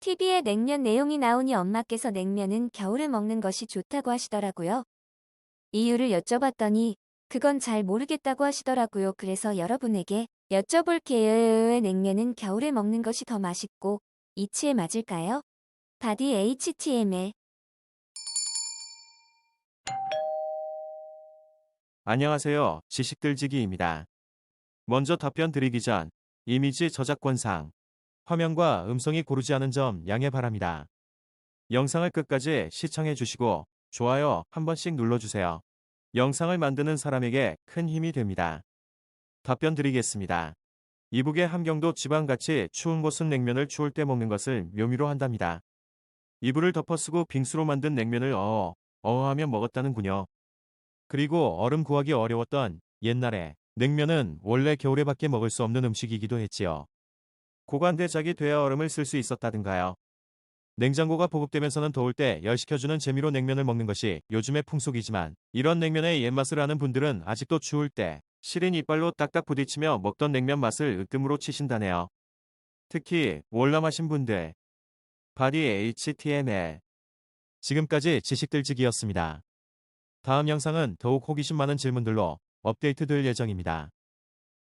TV에 냉면 내용이 나오니 엄마께서 냉면은 겨울에 먹는 것이 좋다고 하시더라고요. 이유를 여쭤봤더니 그건 잘 모르겠다고 하시더라고요. 그래서 여러분에게 여쭤볼게요. 냉면은 겨울에 먹는 것이 더 맛있고 이치에 맞을까요? 바디 HTML 안녕하세요. 지식들지기입니다. 먼저 답변 드리기 전 이미지 저작권상 화면과 음성이 고르지 않은 점 양해 바랍니다. 영상을 끝까지 시청해 주시고 좋아요 한 번씩 눌러주세요. 영상을 만드는 사람에게 큰 힘이 됩니다. 답변 드리겠습니다. 이북의 함경도 지방같이 추운 곳은 냉면을 추울 때 먹는 것을 묘미로 한답니다. 이불을 덮어쓰고 빙수로 만든 냉면을 어어 어어하며 먹었다는군요. 그리고 얼음 구하기 어려웠던 옛날에 냉면은 원래 겨울에 밖에 먹을 수 없는 음식이기도 했지요. 고관대작이 돼야 얼음을 쓸 수 있었다든가요. 냉장고가 보급되면서는 더울 때 열시켜주는 재미로 냉면을 먹는 것이 요즘의 풍속이지만 이런 냉면의 옛맛을 아는 분들은 아직도 추울 때 시린 이빨로 딱딱 부딪히며 먹던 냉면 맛을 으뜸으로 치신다네요. 특히 월남하신 분들. 바디 HTML 지금까지 지식들지기였습니다. 다음 영상은 더욱 호기심 많은 질문들로 업데이트 될 예정입니다.